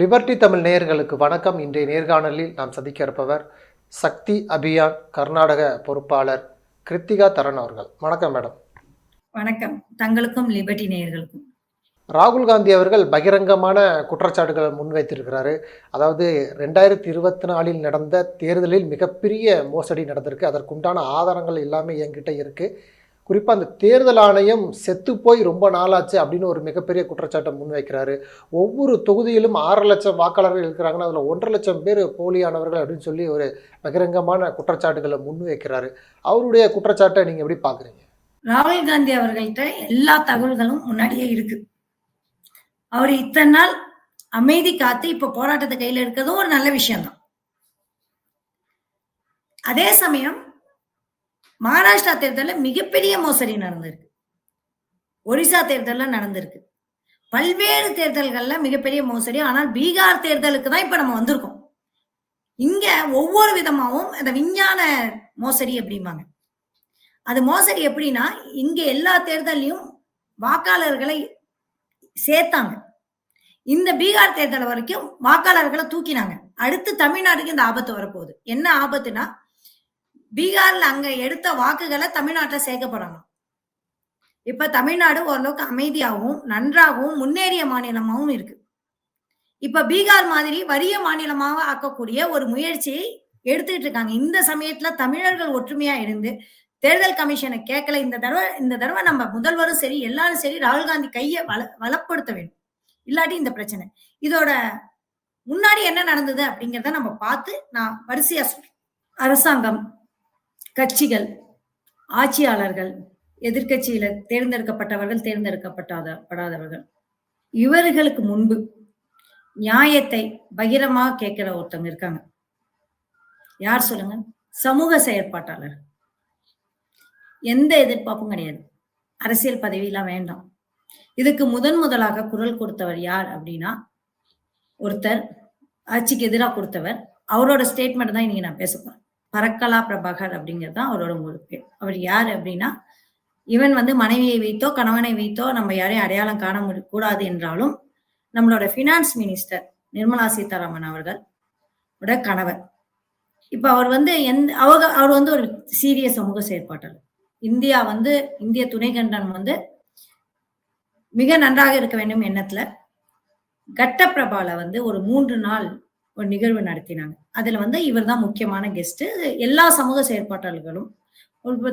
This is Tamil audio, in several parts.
லிபர்டி தமிழ் நேயர்களுக்கு வணக்கம். இன்றைய நேர்காணலில் நாம் சந்திக்க இருப்பவர் சக்தி அபியான் கர்நாடக பொறுப்பாளர் கிருத்திகா தரன் அவர்கள். வணக்கம் மேடம். வணக்கம். தங்களுக்கும் லிபர்டி நேயர்களுக்கும். ராகுல் காந்தி அவர்கள் பகிரங்கமான குற்றச்சாட்டுகளை முன்வைத்திருக்கிறாரு. அதாவது ரெண்டாயிரத்தி இருபத்தி நாலில் நடந்த தேர்தலில் மிகப்பெரிய மோசடி நடந்திருக்கு. அதற்குண்டான ஆதாரங்கள் எல்லாமே என்கிட்ட இருக்குது குறிப்பாக அந்த தேர்தல் ஆணையம் செத்து போய் ரொம்ப நாளாச்சு அப்படின்னு ஒரு மிகப்பெரிய குற்றச்சாட்டை முன்வைக்கிறாரு. ஒவ்வொரு தொகுதியிலும் ஆறு லட்சம் வாக்காளர்கள் இருக்கிறாங்கன்னா அதில் ஒன்றரை லட்சம் பேர் போலியானவர்கள் அப்படின்னு சொல்லி ஒரு பகிரங்கமான குற்றச்சாட்டுகளை முன்வைக்கிறாரு. அவருடைய குற்றச்சாட்டை நீங்கள் எப்படி பார்க்குறீங்க ராகுல் காந்தி அவர்கள்ட்ட எல்லா தகவல்களும் முன்னாடியே இருக்கு. அவர் இத்தனை நாள் அமைதி காத்து இப்ப போராட்டத்தை கையில இருக்கிறதும் ஒரு நல்ல விஷயம்தான். அதே சமயம் மகாராஷ்டிரா தேர்தலில் மிகப்பெரிய மோசடி நடந்திருக்கு. ஒரிசா தேர்தலில் நடந்திருக்கு. பல்வேறு தேர்தல்களில் மிகப்பெரிய மோசடி. ஆனால் பீகார் தேர்தலுக்கு தான் இப்போ நம்ம வந்திருக்கோம். இங்க ஒவ்வொரு விதமாகவும் அந்த விஞ்ஞான மோசடி அப்படிம்பாங்க. அது மோசடி எப்படின்னா இங்க எல்லா தேர்தலையும் வாக்காளர்களை சேர்த்தாங்க. இந்த பீகார் தேர்தல் வரைக்கும் வாக்காளர்களை தூக்கினாங்க. அடுத்து தமிழ்நாட்டுக்கு இந்த ஆபத்து வரப்போகுது. என்ன ஆபத்துனா பீகார்ல அங்க எடுத்த வாக்குகளை தமிழ்நாட்டுல சேர்க்கப்படணும். இப்ப தமிழ்நாடு ஓரளவுக்கு அமைதியாகவும் நன்றாகவும் முன்னேறிய மாநிலமாகவும் இருக்கு. இப்ப பீகார் மாதிரி வறிய மாநிலமாக ஆக்கக்கூடிய ஒரு முயற்சியை எடுத்துக்கிட்டு இருக்காங்க. இந்த சமயத்துல தமிழர்கள் ஒற்றுமையா இருந்து தேர்தல் கமிஷனை கேட்கல. இந்த தடவை இந்த தடவை நம்ம முதல்வரும் சரி எல்லாரும் சரி ராகுல் காந்தி கையை வள வளப்படுத்த வேண்டும். இல்லாட்டி இந்த பிரச்சனை. இதோட முன்னாடி என்ன நடந்தது அப்படிங்கிறத நம்ம பார்த்து நான் வரிசையா சொல்றேன். அரசாங்கம் கட்சிகள் ஆட்சியாளர்கள் எதிர்கட்சியில தேர்ந்தெடுக்கப்பட்டவர்கள் தேர்ந்தெடுக்கப்பட்டாத படாதவர்கள் இவர்களுக்கு முன்பு நியாயத்தை பகிரமாக கேட்கிற ஒருத்தவங்க இருக்காங்க. யார் சொல்லுங்க? சமூக செயற்பாட்டாளர். எந்த எதிர்பார்ப்பும் கிடையாது. அரசியல் பதவியெல்லாம் வேண்டாம். இதுக்கு முதன் முதலாக குரல் கொடுத்தவர் யார் அப்படின்னா ஒருத்தர் ஆட்சிக்கு எதிராக கொடுத்தவர். அவரோட ஸ்டேட்மெண்ட் தான் இன்னைக்கு நான் பேச போறேன். பரக்கலா பிரபாகர் அப்படிங்கிறது தான் அவரோட முழு பேர். அவர் யார் அப்படின்னா இவன் வந்து மனைவியை வைத்தோ கணவனை வைத்தோ நம்ம யாரையும் அடையாளம் காண முடி- கூடாது என்றாலும் நம்மளோட ஃபினான்ஸ் மினிஸ்டர் நிர்மலா சீதாராமன் அவர்கள் ஓட கணவர். இப்போ அவர் வந்து எந்த அவங்க அவர் வந்து ஒரு சீரிய சமூக செயற்பாட்டாளர். இந்தியா வந்து இந்திய துணைக்கண்டன் வந்து மிக நன்றாக இருக்க வேண்டும் எண்ணத்துல கட்டப்பிரபால வந்து ஒரு மூன்று நாள் ஒரு நிகழ்வு நடத்தினாங்க. அதுல வந்து இவர் தான் முக்கியமான கெஸ்ட் எல்லா சமூக செயற்பாட்டாளர்களும் ஒரு இப்ப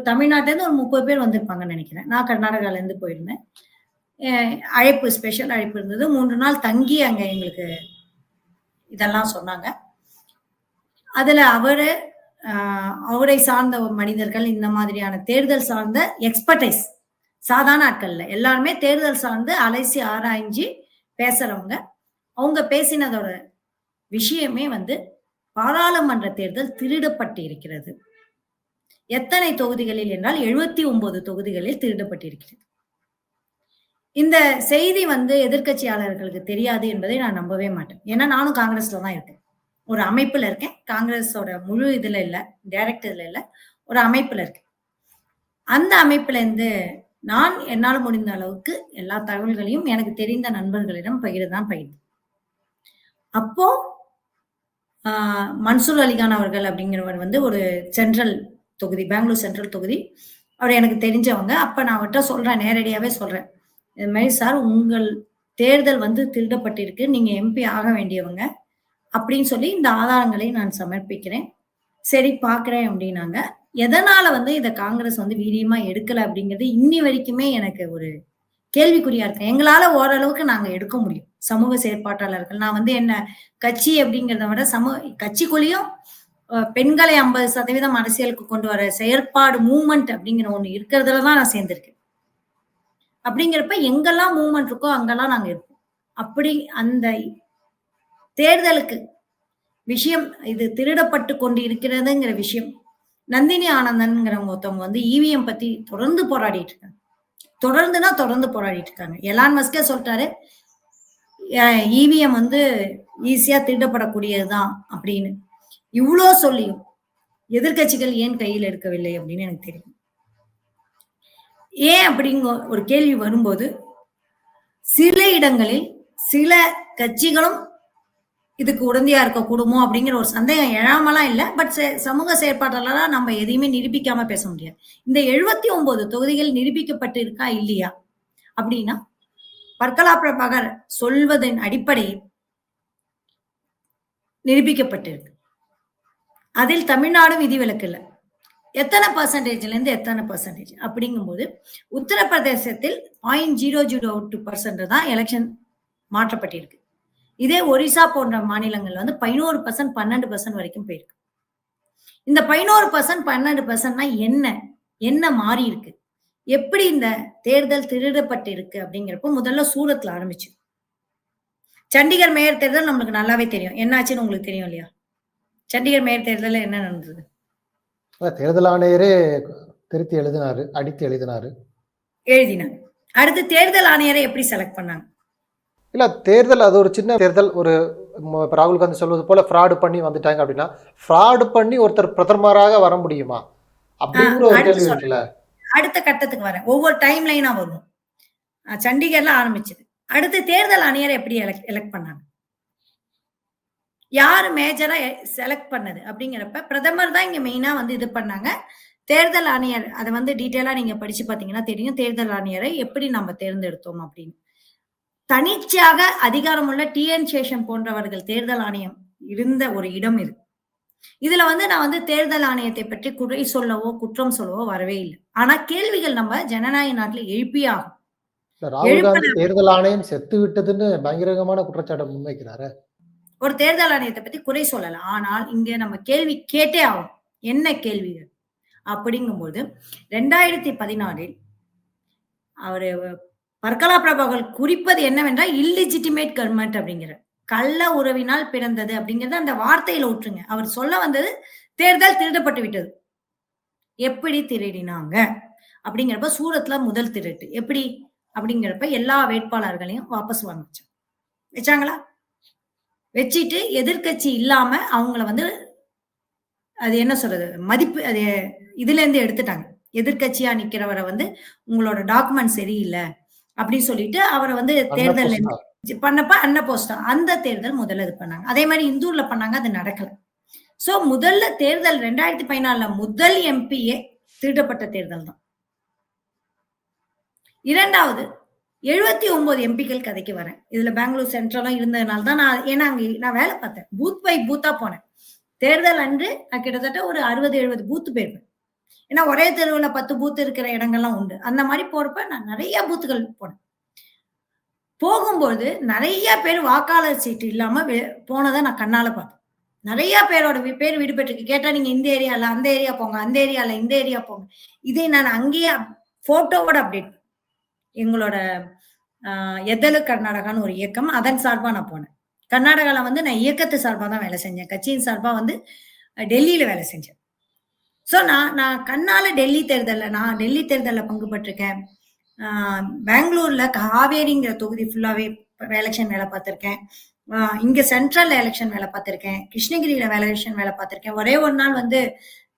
ஒரு முப்பது பேர் வந்திருப்பாங்கன்னு நினைக்கிறேன். நான் கர்நாடகால இருந்து போயிருந்தேன் அழைப்பு ஸ்பெஷல் அழைப்பு இருந்தது. மூன்று நாள் தங்கி அங்கே எங்களுக்கு இதெல்லாம் சொன்னாங்க. அதில் அவரு அவரை சார்ந்த மனிதர்கள் இந்த மாதிரியான தேர்தல் சார்ந்த எக்ஸ்பர்டைஸ் சாதாரண ஆட்கள்ல. எல்லாருமே தேர்தல் சார்ந்து அலைசி ஆராய்ஞ்சு பேசுறவங்க. அவங்க பேசினதோட விஷயமே வந்து பாராளுமன்ற தேர்தல் திருடப்பட்டு இருக்கிறது எத்தனை தொகுதிகளில் என்றால் எழுபத்தி ஒன்பது தொகுதிகளில் திருடப்பட்டிருக்கிறது. இந்த செய்தி வந்து எதிர்க்கட்சியாளர்களுக்கு தெரியாது என்பதை நான் நம்பவே மாட்டேன். ஏன்னா நானும் காங்கிரஸ்ல தான் இருக்கேன். ஒரு அமைப்புல இருக்கேன். காங்கிரஸோட முழு இதுல இல்ல டைரக்ட் இதுல இல்ல. ஒரு அமைப்புல இருக்கேன். அந்த அமைப்புல இருந்து நான் என்னால் முடிந்த அளவுக்கு எல்லா தகவல்களையும் எனக்கு தெரிந்த நண்பர்களிடம் பகிர்தான் பகிர்ந்து அப்போ மன்சூர் அலிகான் அவர்கள் அப்படிங்கிறவர் வந்து ஒரு சென்ட்ரல் தொகுதி பெங்களூர் சென்ட்ரல் தொகுதி. அவர் எனக்கு தெரிஞ்சவங்க. அப்ப நான் அவர்கிட்ட சொல்றேன் நேரடியாவே சொல்றேன். இது மாதிரி சார் உங்கள் தேர்தல் வந்து திருடப்பட்டிருக்கு. நீங்க எம்பி ஆக வேண்டியவங்க. அப்படின்னு சொல்லி இந்த ஆதாரங்களை நான் சமர்ப்பிக்கிறேன். சரி பார்க்குறேன் அப்படின்னாங்க. எதனால வந்து இதை காங்கிரஸ் வந்து வீரியமா எடுக்கல அப்படிங்கிறது இன்னி வரைக்குமே எனக்கு ஒரு கேள்விக்குறியா இருக்கு. எங்களால ஓரளவுக்கு நாங்க எடுக்க முடியும். சமூக செயற்பாட்டாளர்கள். நான் வந்து என்ன கட்சி அப்படிங்கிறத விட சமூக கட்சிக்குள்ளேயும் பெண்களை ஐம்பது சதவீதம் அரசியலுக்கு கொண்டு வர செயற்பாடு மூமெண்ட் அப்படிங்கிற ஒண்ணு இருக்கிறதுல தான் நான் சேர்ந்திருக்கேன். அப்படிங்கிறப்ப எங்கெல்லாம் மூவ்மெண்ட் இருக்கோ அங்கெல்லாம் நாங்க இருப்போம். அப்படி அந்த தேர்தலுக்கு விஷயம் இது திருடப்பட்டு கொண்டு இருக்கிறதுங்கிற விஷயம் நந்தினி ஆனந்தன்ங்கிறவங்க ஒருத்தவங்க வந்து இவிஎம் பத்தி தொடர்ந்து போராடிட்டு இருக்காங்க. தொடர்ந்துனா தொடர்ந்து போராடிட்டு இருக்காங்க. எலான் மஸ்கே சொல்லிட்டாரு இவிஎம் வந்து ஈஸியா திருடப்படக்கூடியதுதான் அப்படின்னு இவ்வளோ சொல்லியும் எதிர்க்கட்சிகள் ஏன் கையில் எடுக்கவில்லை அப்படின்னு எனக்கு தெரியும். ஏன் அப்படிங்க ஒரு கேள்வி வரும்போது சில இடங்களில் சில கட்சிகளும் இதுக்கு உடந்தையா இருக்கக்கூடுமோ அப்படிங்கிற ஒரு சந்தேகம் எழாமலாம் இல்லை. பட் சமூக செயற்பாட்டாளராக நம்ம எதையுமே நிரூபிக்காம பேச முடியாது. இந்த எழுபத்தி ஒன்பது தொகுதிகள் நிரூபிக்கப்பட்டு இருக்கா இல்லையா அப்படின்னா பர்கலா பிரபாகர் சொல்வதன் அடிப்படையில் நிரூபிக்கப்பட்டிருக்கு. அதில் தமிழ்நாடும் விதிவிலக்கு இல்லை. எத்தனை பர்சன்டேஜ்ல இருந்து எத்தனை பர்சன்டேஜ் அப்படிங்கும்போது உத்தரப்பிரதேசத்தில் point zero zero two percent தான் எலெக்ஷன் மாற்றப்பட்டிருக்கு. இதே ஒரிசா போன்ற மாநிலங்கள் வந்து பதினோரு பர்சன்ட் பன்னெண்டு பர்சன்ட் வரைக்கும் போயிருக்கு. இந்த பதினோரு பர்சன்ட் பன்னெண்டு பர்சன்ட்னா என்ன? என்ன மாறி இருக்கு? எப்படி இந்த தேர்தல் திருடப்பட்டு இருக்கு அப்படிங்கிறப்போ முதல்ல சூரத்ல ஆரம்பிச்சு. சண்டிகர் மேயர் தேர்தல் நம்மளுக்கு நல்லாவே தெரியும். என்னாச்சுன்னு உங்களுக்கு தெரியும் இல்லையா? சண்டிகர் மேயர் தேர்தலில் என்ன நடந்தது? தேர்தல் ஆணையரே திருத்தி எழுதினாரு அடித்து எழுதினாரு. எழுதினாங்க அடுத்து தேர்தல் ஆணையரை எப்படி செலக்ட் பண்ணாங்க? இல்ல தேர்தல் அது ஒரு சின்ன தேர்தல். ஒரு ராகுல் காந்தி சொல்வது போல ஃப்ராடு பண்ணி வந்துட்டாங்க அப்படின்னா ஃப்ராடு பண்ணி ஒருத்தர் பிரதமராக வர முடியுமா? அப்படிங்கிற ஒரு கேள்வி. இருக்குல்ல. அடுத்த கட்டத்துக்கு வரேன். ஒவ்வொரு டைம் லைனா வரும் சண்டிகர்ல ஆரம்பிச்சது. அடுத்து தேர்தல் ஆணையரை எப்படி எலெக்ட் பண்ணாங்க? யாரு மேஜரா செலக்ட் பண்ணது அப்படிங்கிறப்ப பிரதமர் தான் இங்க மெயினா வந்து இது பண்ணாங்க. தேர்தல் ஆணையர் அதை வந்து டீட்டெயிலா நீங்க படிச்சு பாத்தீங்கன்னா தெரியும். தேர்தல் ஆணையரை எப்படி நம்ம தேர்ந்தெடுத்தோம் அப்படின்னு. தனிச்சையாக அதிகாரமுள்ள டிஎன் சேஷன் போன்றவர்கள் தேர்தல் ஆணையம் இருந்த ஒரு இடம் இருக்கு இதுல வந்து நான் வந்து தேர்தல் ஆணையத்தை பற்றி குறை சொல்லவோ குற்றம் சொல்லவோ வரவே இல்லை. ஆனா கேள்விகள் நம்ம ஜனநாயக நாட்டுல எழுப்பியே ஆகும். ராகுல் காந்தி. தேர்தல் ஆணையம் செத்து விட்டதுன்னு பயங்கரமான குற்றச்சாட்டை முன்வைக்கிறாரு. ஒரு தேர்தல் ஆணையத்தை பத்தி குறை சொல்லலாம். ஆனால் இங்க நம்ம கேள்வி கேட்டே ஆகும் என்ன கேள்விகள்? அப்படிங்கும்போது ரெண்டாயிரத்தி பதினாலில் அவரு பர்கலா பிரபாகர் குறிப்பது என்னவென்றால் இல்லிஜிட்டிமேட் கவர்மெண்ட் அப்படிங்கிற கள்ள உறவினால் பிறந்தது அப்படிங்கறத அந்த வார்த்தையில விட்டுருங்க அவர் சொல்ல வந்தது தேர்தல் திருடப்பட்டு விட்டது. எப்படி திருடினாங்க? அப்படிங்கிறப்ப சூரத்ல முதல் திருட்டு. எப்படி? அப்படிங்கிறப்ப எல்லா வேட்பாளர்களையும் வாபஸ் வாங்க வச்சாங்க வச்சாங்களா? வச்சுட்டு எதிர்க்கட்சி இல்லாம அவங்கள வந்து அது என்ன சொல்றது? மதிப்பு அது இதுல இருந்து எடுத்துட்டாங்க. எதிர்க்கட்சியா நிக்கிறவரை வந்து உங்களோட டாக்குமெண்ட் சரியில்லை அப்படின்னு சொல்லிட்டு அவரை வந்து தேர்தல். பண்ணப்ப அன்ன போஸ்டம் அந்த தேர்தல் முதல்ல இது பண்ணாங்க. அதே மாதிரி இந்தூர்ல பண்ணாங்க அது நடக்கல. சோ முதல்ல தேர்தல் ரெண்டாயிரத்தி பதினாலுல முதல் எம்பியே திருடப்பட்ட தேர்தல் தான். இரண்டாவது எழுபத்தி ஒன்பது எம்பிக்கள் கதைக்கு வரேன். இதுல பெங்களூர் சென்ட்ரலும் இருந்ததுனால தான் நான் ஏன்னா அங்க நான் வேலை பார்த்தேன். பூத் பை பூத்தா போனேன். தேர்தல் அன்று நான் கிட்டத்தட்ட ஒரு அறுபது எழுபது பூத்து போயிருப்பேன். ஏன்னா ஒரே தெருவுல பத்து பூத் இருக்கிற இடங்கள்லாம் உண்டு. அந்த மாதிரி போறப்ப நான் நிறைய பூத்துகள் போனேன். போகும்போது நிறைய பேர் வாக்காளர் சீட்டு இல்லாம போனதை நான் கண்ணால பார்த்தேன். நிறைய பேரோட வி- பேர் விடுபட்டிருக்கு கேட்டா நீங்க இந்த ஏரியால அந்த ஏரியா போங்க அந்த ஏரியால இந்த ஏரியா போங்க. இதை நான் அங்கேயே போட்டோவோட அப்டேட் எங்களோட ஆஹ், எதலு கர்நாடகான்னு ஒரு இயக்கம் அதன் சார்பா நான் போனேன். கர்நாடகால வந்து நான் இயக்கத்து சார்பா தான் வேலை செஞ்சேன். கட்சியின் சார்பா வந்து டெல்லியில் டெல்லியில வேலை செஞ்சேன். சோ நான் நான் கண்ணால டெல்லி தேர்தல்ல நான் டெல்லி தேர்தல்ல பங்கு பட்டிருக்கேன் பெங்களூர்ல காவேரிங்கிற தொகுதி ஃபுல்லாவே எலெக்ஷன் வேலை பார்த்திருக்கேன். இங்க சென்ட்ரல் எலெக்ஷன் வேலை பார்த்திருக்கேன். கிருஷ்ணகிரியில எலெக்ஷன் வேலை பார்த்திருக்கேன். ஒரே ஒரு நாள் வந்து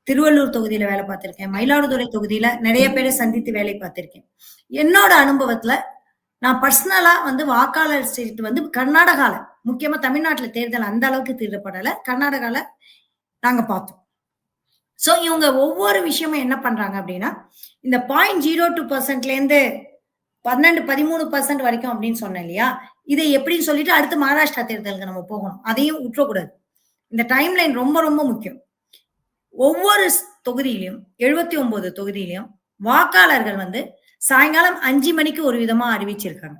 திருவள்ளூர் தொகுதியில வேலை பார்த்திருக்கேன். மயிலாடுதுறை தொகுதியில நிறைய பேரை சந்தித்து வேலை பார்த்திருக்கேன். என்னோட அனுபவத்துல நான் பர்சனலா வந்து வாக்காளர் சீட்டு வந்து கர்நாடகால முக்கியமா தமிழ்நாட்டுல தேர்தல் அந்த அளவுக்கு திருடப்படல. கர்நாடகால நாங்க பார்த்தோம். ஸோ இவங்க ஒவ்வொரு விஷயமும் என்ன பண்றாங்க அப்படின்னா இந்த பாயிண்ட் ஜீரோ டூ பர்சன்ட்லேருந்து பன்னெண்டு பதிமூணு பர்சன்ட் வரைக்கும் அப்படின்னு சொன்னேன் இல்லையா? இதை எப்படின்னு சொல்லிட்டு அடுத்து மகாராஷ்டிரா தேர்தலுக்கு நம்ம போகணும். அதையும் விட்டுறக்கூடாது. இந்த டைம் லைன் ரொம்ப ரொம்ப முக்கியம். ஒவ்வொரு தொகுதியிலையும் எழுபத்தி ஒன்பது தொகுதியிலையும் வாக்காளர்கள் வந்து சாயங்காலம் அஞ்சு மணிக்கு ஒரு விதமா அறிவிச்சிருக்காங்க.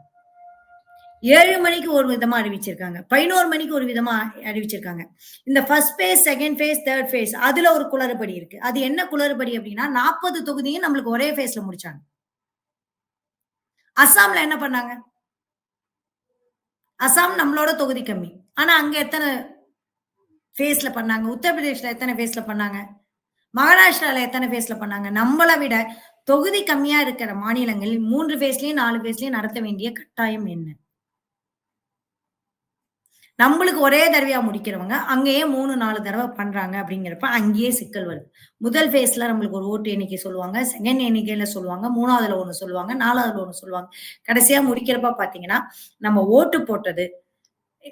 ஏழு மணிக்கு ஒரு விதமா அறிவிச்சிருக்காங்க. பதினோரு மணிக்கு ஒரு விதமா அறிவிச்சிருக்காங்க. இந்த first phase second phase third phase அதுல ஒரு குளறுபடி இருக்கு. அது என்ன குளறுபடி அப்படின்னா நாற்பது தொகுதியும் நம்மளுக்கு ஒரே ஃபேஸ்ல முடிச்சாங்க. அசாம்ல என்ன பண்ணாங்க? அஸ்ஸாம் நம்மளோட தொகுதி கம்மி. ஆனா அங்க எத்தனை ஃபேஸ்ல பண்ணாங்க? உத்தரப்பிரதேஷ்ல எத்தனை ஃபேஸ்ல பண்ணாங்க? மகாராஷ்டிரால எத்தனை ஃபேஸ்ல பண்ணாங்க? நம்மளை விட தொகுதி கம்மியா இருக்கிற மாநிலங்களில் மூன்று ஃபேஸ்லயும் நாலு ஃபேஸ்லயும் நடத்த வேண்டிய கட்டாயம் என்ன? நம்மளுக்கு ஒரே தடவையா முடிக்கிறவங்க அங்கேயே மூணு நாலு தடவை பண்றாங்க அப்படிங்கிறப்ப அங்கேயே சிக்கல் வருது. முதல் ஃபேஸ்ல நம்மளுக்கு ஒரு ஓட்டு எண்ணிக்கை சொல்லுவாங்க செகண்ட் எண்ணிக்கையில சொல்லுவாங்க மூணாவதுல ஒண்ணு சொல்லுவாங்க நாலாவதுல ஒண்ணு சொல்லுவாங்க. கடைசியா முடிக்கிறப்ப பாத்தீங்கன்னா நம்ம ஓட்டு போட்டது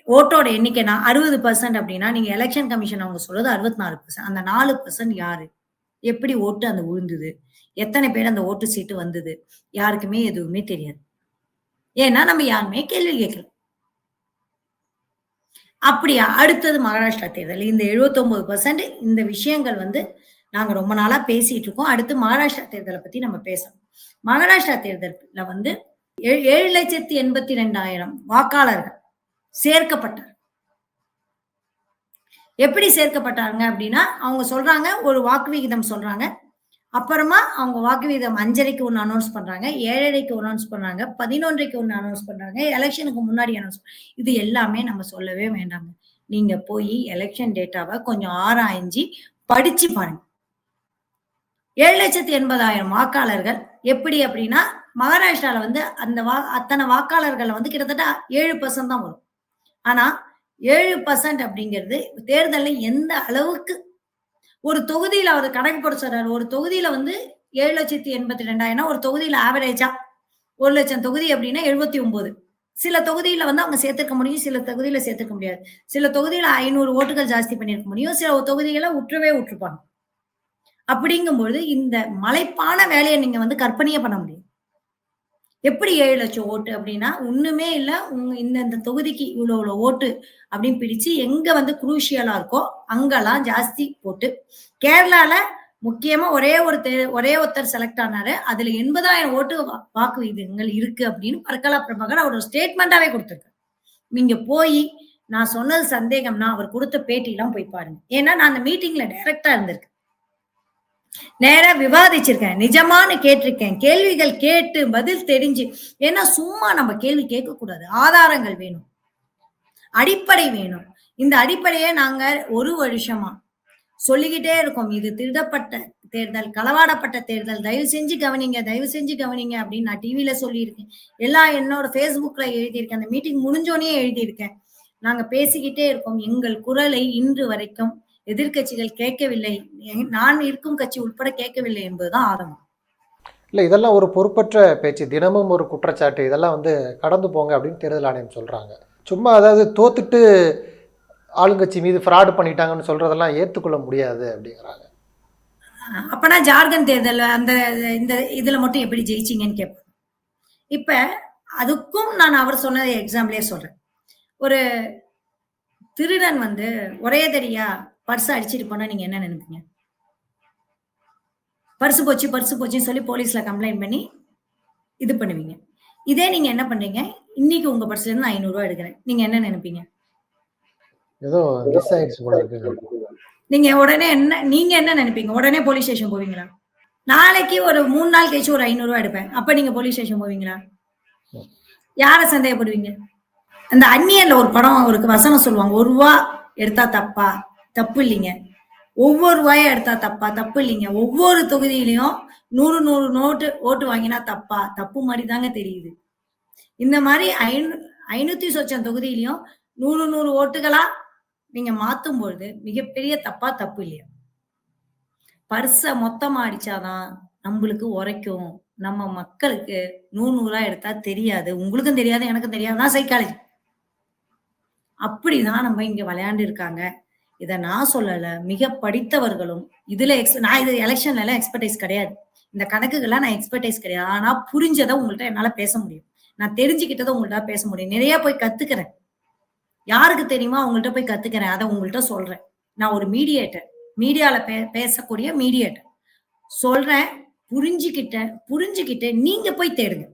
ஓட்டோட எண்ணிக்கைனா அறுபது பர்சன்ட் அப்படின்னா நீங்க எலெக்ஷன் கமிஷன் அவங்க சொல்றது அறுபத்தி நாலு பர்சன்ட் அந்த நாலு பர்சன்ட் யாரு? எப்படி ஓட்டு அந்த விழுந்தது எத்தனை பேர் அந்த ஓட்டு சீட்டு வந்தது? யாருக்குமே எதுவுமே தெரியாது. ஏன்னா நம்ம யாருமே கேள்வி கேட்கல அப்படியா? அடுத்தது மகாராஷ்டிரா தேர்தல். இந்த 79% பர்சன்ட் இந்த விஷயங்கள் வந்து நாங்கள் ரொம்ப நாளாக பேசிட்டு இருக்கோம். அடுத்து மகாராஷ்டிரா தேர்தலை பற்றி நம்ம பேசணும். மகாராஷ்டிரா தேர்தலில் வந்து ஏழு லட்சத்தி எண்பத்தி ரெண்டாயிரம் வாக்காளர்கள் சேர்க்கப்பட்டார் எப்படி சேர்க்கப்பட்டாங்க அப்படின்னா அவங்க சொல்றாங்க ஒரு வாக்கு விகிதம் சொல்றாங்க. அப்புறமா அவங்க வாக்கு அஞ்சரைக்கு ஒன்று அனௌன்ஸ் பண்றாங்க ஏழரைக்கு ஒன்று அனௌன்ஸ் பண்றாங்க பதினொன்றைக்கு ஒன்று அனௌன்ஸ் பண்றாங்க எலெக்ஷனுக்கு முன்னாடி அனௌன்ஸ் இது எல்லாமே நம்ம சொல்லவே வேண்டாங்க. நீங்க போய் எலெக்ஷன் டேட்டாவை கொஞ்சம் ஆராய்ஞ்சி படிச்சு பாருங்க. ஏழு லட்சத்தி எண்பதாயிரம் வாக்காளர்கள் எப்படி அப்படின்னா மகாராஷ்டிராவில் வந்து அந்த வா அத்தனை வாக்காளர்களை வந்து கிட்டத்தட்ட ஏழு பர்சன்ட் தான் வரும். ஆனா ஏழு பர்சன்ட் அப்படிங்கிறது தேர்தலில் எந்த அளவுக்கு ஒரு தொகுதியில அவர் கணக்கு போட சொல்றாரு. ஒரு தொகுதியில வந்து ஏழு லட்சத்தி எண்பத்தி ரெண்டாயிரம் ஒரு தொகுதியில ஆவரேஜா ஒரு லட்சம் தொகுதி அப்படின்னா எழுபத்தி ஒன்பது. சில தொகுதியில வந்து அவங்க சேர்த்துக்க முடியும் சில தொகுதியில சேர்த்துக்க முடியாது. சில தொகுதியில ஐநூறு ஓட்டுகள் ஜாஸ்தி பண்ணியிருக்க முடியும். சில தொகுதிகளை உற்றவே உற்றுப்பாங்க. அப்படிங்கும்பொழுது இந்த மலைப்பான வேலையை நீங்க வந்து கற்பனையே பண்ண முடியும். எப்படி ஏழு லட்சம் ஓட்டு அப்படின்னா ஒண்ணுமே இல்லை உங்க இந்த இந்த தொகுதிக்கு இவ்வளோ இவ்வளோ ஓட்டு அப்படின்னு பிடிச்சு எங்க வந்து குரூஷியலா இருக்கோ அங்கெல்லாம் ஜாஸ்தி போட்டு. கேரளால முக்கியமா ஒரே ஒரு தே- ஒரே ஒருத்தர் செலக்ட் ஆனாரு. அதுல எண்பதாயிரம் ஓட்டு வா- வாக்கு விகிதங்கள் இருக்கு அப்படின்னு பர்கலா பிரபாகர் அவரோட ஸ்டேட்மெண்டாவே கொடுத்துருக்காரு. நீங்க போய் நான் சொன்னது சந்தேகம்னா அவர் கொடுத்த பேட்டிலாம் போய் பாருங்க. ஏன்னா நான் அந்த மீட்டிங்ல டைரக்டா இருந்திருக்கேன். நேரா விவாதிச்சிருக்கேன் நிஜமான்னு கேட்டிருக்கேன் கேள்விகள் கேட்டு பதில் தெரிஞ்சு ஏன்னா சும்மா நம்ம கேள்வி கேட்க கூடாது ஆதாரங்கள் வேணும். அடிப்படை வேணும். இந்த அடிப்படையை நாங்க ஒரு வருஷமா சொல்லிக்கிட்டே இருக்கோம். இது திருடப்பட்ட தேர்தல் களவாடப்பட்ட தேர்தல். தயவு செஞ்சு கவனிங்க தயவு செஞ்சு கவனிங்க அப்படின்னு நான் டிவியில சொல்லியிருக்கேன். எல்லாம் என்னோட ஃபேஸ்புக்ல எழுதியிருக்கேன். அந்த மீட்டிங் முடிஞ்சோடனே எழுதியிருக்கேன். நாங்க பேசிக்கிட்டே இருக்கோம். எங்கள் குரலை இன்று வரைக்கும் எதிர்க்கட்சிகள் கேட்கவில்லை. நான் இருக்கும் கட்சி உட்பட கேட்கவில்லை என்பதுதான் ஆரம்பம். இல்லை இதெல்லாம் ஒரு பொறுப்பற்ற பேச்சு. தினமும் ஒரு குற்றச்சாட்டு. இதெல்லாம் வந்து கடந்து போங்க அப்படின்னு தேர்தல் ஆணையம் சொல்கிறாங்க சும்மா அதாவது தோத்துட்டு ஆளுங்கட்சி மீது ஃப்ராடு பண்ணிட்டாங்கன்னு சொல்கிறதெல்லாம் ஏற்றுக்கொள்ள முடியாது அப்படிங்கிறாங்க. அப்பனா ஜார்க்கண்ட் தேர்தல் அந்த இந்த இதுல மட்டும் எப்படி ஜெயிச்சீங்கன்னு கேட்பேன் இப்ப அதுக்கும் நான் அவர் சொன்னதை எக்ஸாம்பிளே சொல்றேன். ஒரு திருடன் வந்து ஒரே தடியா பர்ஸ் அடிச்சிட்டு போனா நீங்க என்ன நினைப்பீங்க? பர்ஸ் போச்சு பர்ஸ் போச்சுன்னு சொல்லி போலீஸ்ல கம்ப்ளைண்ட் பண்ணி இது பண்ணுவீங்க. இதே நீங்க என்ன பண்றீங்க? இன்னைக்கு உங்க பர்ஸ்ல இருந்து ஐநூறு ரூபாய் எடுக்கிறேன். நீங்க என்ன நினைப்பீங்க? ஏதோ மிஸ் ஆயிடுச்சு போல இருக்கு. நீங்க உடனே என்ன நீங்க என்ன நினைப்பீங்க? உடனே போலீஸ் ஸ்டேஷன் போவீங்களா? நாளைக்கு ஒரு மூணு நாள் கழிச்சு ஒரு ஐநூறு ரூபாய் எடுப்பேன். அப்ப நீங்க போலீஸ் ஸ்டேஷன் போவீங்களா? யார சந்தேகப்படுவீங்க? அந்த அந்நியன்ல ஒரு படம் ஒரு வசனம் சொல்லுவாங்க. ஒரு ரூபா எடுத்தா தப்பா? தப்பு இல்லைங்க ஒவ்வொரு ரூபாயா எடுத்தா தப்பா? தப்பு இல்லைங்க ஒவ்வொரு தொகுதியிலையும் நூறு நூறு நோட்டு ஓட்டு வாங்கினா தப்பா? தப்பு மாதிரி தாங்க தெரியுது. இந்த மாதிரி ஐநூ ஐநூத்தி சொச்சம் தொகுதியிலையும் நூறு நூறு ஓட்டுகளா நீங்க மாத்தும் பொழுது மிகப்பெரிய தப்பா தப்பு இல்லையா பர்ச மொத்தமா அடிச்சாதான் நம்மளுக்கு உரைக்கும். நம்ம மக்களுக்கு நூறு நூறா எடுத்தா தெரியாது. உங்களுக்கும் தெரியாது எனக்கும் தெரியாது. சைக்காலஜி அப்படிதான் நம்ம இங்க விளையாண்டு இருக்காங்க இதை நான் சொல்லலை மிக படித்தவர்களும் இதுல எக்ஸ் நான் இது எலெக்ஷன்ல எல்லாம் எக்ஸ்பர்டைஸ் கிடையாது. இந்த கணக்குகள்லாம் நான் எக்ஸ்பர்டைஸ் கிடையாது. ஆனா புரிஞ்சதை உங்கள்கிட்ட என்னால பேச முடியும். நான் தெரிஞ்சுக்கிட்டதை உங்கள்கிட்ட பேச முடியும். நிறைய போய் கத்துக்கிறேன். யாருக்கு தெரியுமா அவங்கள்ட்ட போய் கத்துக்கிறேன். அதை உங்கள்கிட்ட சொல்றேன். நான் ஒரு மீடியேட்டர் மீடியால பே பேசக்கூடிய மீடியேட்டர் சொல்றேன் புரிஞ்சுக்கிட்ட புரிஞ்சுக்கிட்டு நீங்க போய் தேடுங்க.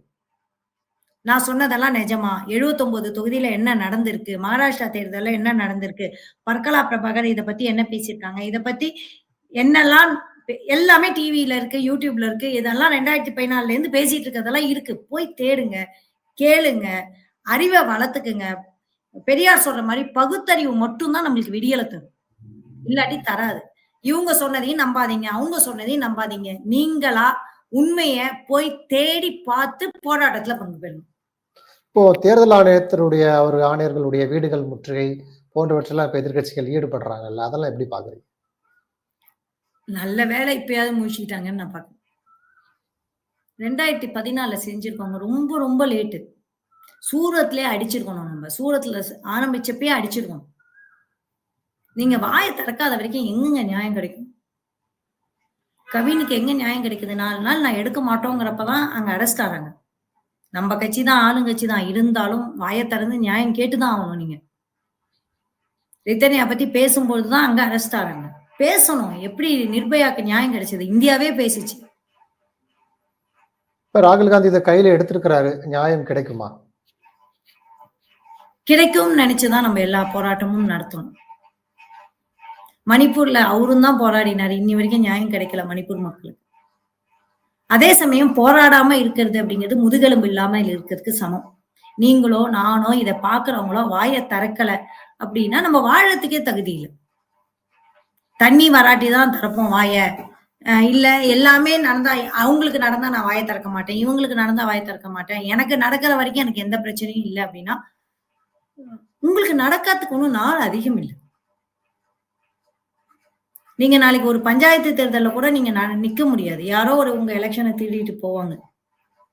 நான் சொன்னதெல்லாம் நிஜமா. 79 தொகுதியில என்ன நடந்திருக்கு? மகாராஷ்டிரா தேர்தலில் என்ன நடந்திருக்கு? பர்கலா பிரபாகர் இதை பத்தி என்ன பேசியிருக்காங்க? இதை பத்தி என்னெல்லாம் எல்லாமே டிவியில இருக்கு யூடியூப்ல இருக்கு. இதெல்லாம் ரெண்டாயிரத்தி பதினாலுல இருந்து பேசிட்டு இருக்கிறதெல்லாம் இருக்கு. போய் தேடுங்க கேளுங்க அறிவை வளர்த்துக்குங்க. பெரியார் சொல்ற மாதிரி பகுத்தறிவு மட்டும்தான் நம்மளுக்கு விடியலை தரும். இல்லாட்டி தராது. இவங்க சொன்னதையும் நம்பாதீங்க அவங்க சொன்னதையும் நம்பாதீங்க. நீங்களா உண்மைய போய் தேடி பார்த்து போராட்டத்துல பங்கு பெறுங்க இப்போ தேர்தல் ஆணையத்தினுடைய அவர் ஆணையர்களுடைய வீடுகள் முற்றுகை போன்றவற்றெல்லாம் இப்போ எதிர்கட்சிகள் ஈடுபடுறாங்கல்ல அதெல்லாம் எப்படி பாக்குறீங்க? நல்ல வேலை இப்பயாவது முடிச்சுக்கிட்டாங்கன்னு நான் பார்க்கறேன் ரெண்டாயிரத்தி பதினாலில் செஞ்சிருக்காங்க ரொம்ப ரொம்ப லேட்டு சூரத்லயே அடிச்சிருக்கணும் நம்ம. சூரத்தில் ஆரம்பிச்சப்பயே அடிச்சிருக்கணும். நீங்க வாயை திறக்காத வரைக்கும் எங்கங்க நியாயம் கிடைக்கும்? கவினுக்கு எங்க நியாயம் கிடைக்குது? நாலு நாள் நான் எடுக்க மாட்டோங்கிறப்பதான் அங்க அரெஸ்ட் ஆறாங்க. நம்ம கட்சி தான் ஆளுங்கட்சி தான். இருந்தாலும் வாயை திறந்து நியாயம் கேட்டுதான் ஆகணும் நீங்க. ரித்தனையா பத்தி பேசும்பொழுது தான் அங்க அரெஸ்ட் ஆறாங்க. பேசணும். எப்படி நிர்பயாக்கு நியாயம் கிடைச்சது? இந்தியாவே பேசிச்சு. இப்ப ராகுல் காந்தி இதை கையில எடுத்திருக்கிறாரு. நியாயம் கிடைக்குமா? கிடைக்கும்னு நினைச்சுதான் நம்ம எல்லா போராட்டமும் நடத்தணும். மணிப்பூர்ல அவரும் தான் போராடினாரு. இன்னி வரைக்கும் நியாயம் கிடைக்கல மணிப்பூர் மக்களுக்கு. அதே சமயம் போராடாம இருக்கிறது அப்படிங்கிறது முதுகெலும்பு இல்லாம இருக்கிறதுக்கு சமம். நீங்களோ நானோ இதை பாக்குறவங்களோ வாயை திறக்கல அப்படின்னா நம்ம வாழறதுக்கே தகுதி இல்லை. தண்ணி வராட்டி தான் திறப்போம் வாய. இல்ல எல்லாமே நடந்தா அவங்களுக்கு நடந்தா நான் வாயை திறக்க மாட்டேன் இவங்களுக்கு நடந்தா வாயை திறக்க மாட்டேன். எனக்கு நடக்கிற வரைக்கும் எனக்கு எந்த பிரச்சனையும் இல்லை அப்படின்னா உங்களுக்கு நடக்காததுக்கு ஒன்றும் நாள் அதிகம் இல்லை. நீங்க நாளைக்கு ஒரு பஞ்சாயத்து தேர்தலில் கூட நீங்க ந- நிக்க முடியாது. யாரோ ஒரு உங்க எலெக்ஷனை திருடிட்டு போவாங்க.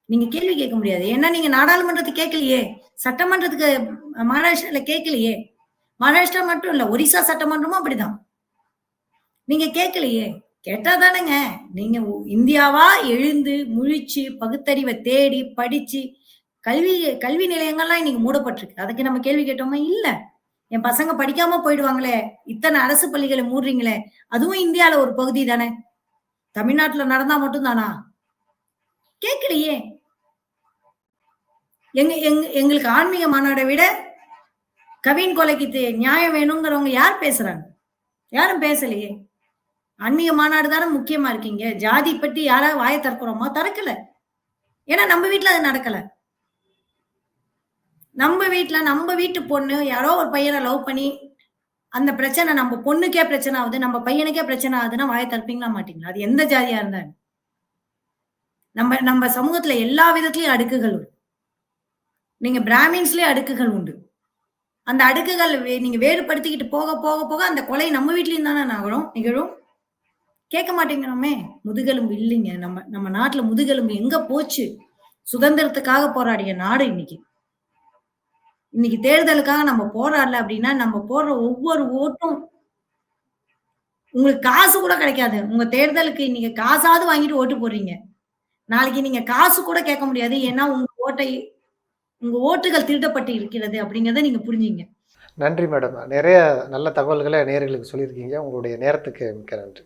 நீங்க கேள்வி கேட்க முடியாது. ஏன்னா நீங்க நாடாளுமன்றத்துக்கு கேட்கலையே. சட்டமன்றத்துக்கு மகாராஷ்டிரால கேட்கலையே. மகாராஷ்டிரா மட்டும் இல்ல ஒரிசா சட்டமன்றமும் அப்படிதான். நீங்க கேட்கலையே. கேட்டா தானேங்க நீங்க இந்தியாவா எழுந்து முழிச்சு பகுத்தறிவை தேடி படிச்சு கல்வி கல்வி நிலையங்கள்லாம் இன்னைக்கு மூடப்பட்டிருக்கு. அதுக்கு நம்ம கேள்வி கேட்டோமா? இல்லை. என் பசங்க படிக்காம போயிடுவாங்களே. இத்தனை அரசு பள்ளிகளை மூடுறீங்களே. அதுவும் இந்தியால ஒரு பகுதி தானே. தமிழ்நாட்டுல நடந்தா மட்டும்தானா? கேட்கலையே எங்க எங் எங்களுக்கு ஆன்மீக மாநாடை விட கவின் கொலைக்கு நியாயம் வேணுங்கிறவங்க யார் பேசுறாங்க? யாரும் பேசலையே. ஆன்மீக மாநாடு தானே முக்கியமா இருக்கீங்க ஜாதி பற்றி யாராவது வாயை திறக்கிறோமா? திறக்கல. ஏன்னா நம்ம வீட்டுல அது நடக்கல. நம்ம வீட்டில் நம்ம வீட்டு பொண்ணு யாரோ ஒரு பையனை லவ் பண்ணி அந்த பிரச்சனை நம்ம பொண்ணுக்கே பிரச்சனை ஆகுது நம்ம பையனுக்கே பிரச்சனை ஆகுதுன்னா வாயை தடுப்பீங்களா மாட்டீங்களா? அது எந்த ஜாதியா இருந்தாலும். நம்ம நம்ம சமூகத்துல எல்லா விதத்துலயும் அடுக்குகள் உண்டு. நீங்க பிராமின்ஸ்லயே அடுக்குகள் உண்டு. அந்த அடுக்குகள் வே- நீங்க வேறுபடுத்திக்கிட்டு போக போக போக அந்த கொலை நம்ம வீட்லயும் தானே நகரும் நிகழும். கேட்க மாட்டேங்கிறோமே. முதுகெலும்பு இல்லைங்க. நம்ம நம்ம நாட்டுல முதுகெலும்பு எங்க போச்சு? சுதந்திரத்துக்காக போராடிய நாடு இன்னைக்கு. இன்னைக்கு தேர்தலுக்காக நம்ம போராடல அப்படின்னா நம்ம போடுற ஒவ்வொரு ஓட்டும் உங்களுக்கு காசு கூட கிடைக்காது. உங்க தேர்தலுக்கு நீங்க காசாவது வாங்கிட்டு ஓட்டு போடுறீங்க. நாளைக்கு நீங்க காசு கூட கேட்க முடியாது. ஏன்னா உங்க ஓட்டை உங்க ஓட்டுகள் திருடப்பட்டு இருக்கிறது அப்படிங்கறத நீங்க புரிஞ்சுங்க. நன்றி மேடம். நிறைய நல்ல தகவல்களை நேர்களுக்கு சொல்லியிருக்கீங்க. உங்களுடைய நேரத்துக்கு மிக்க நன்றி.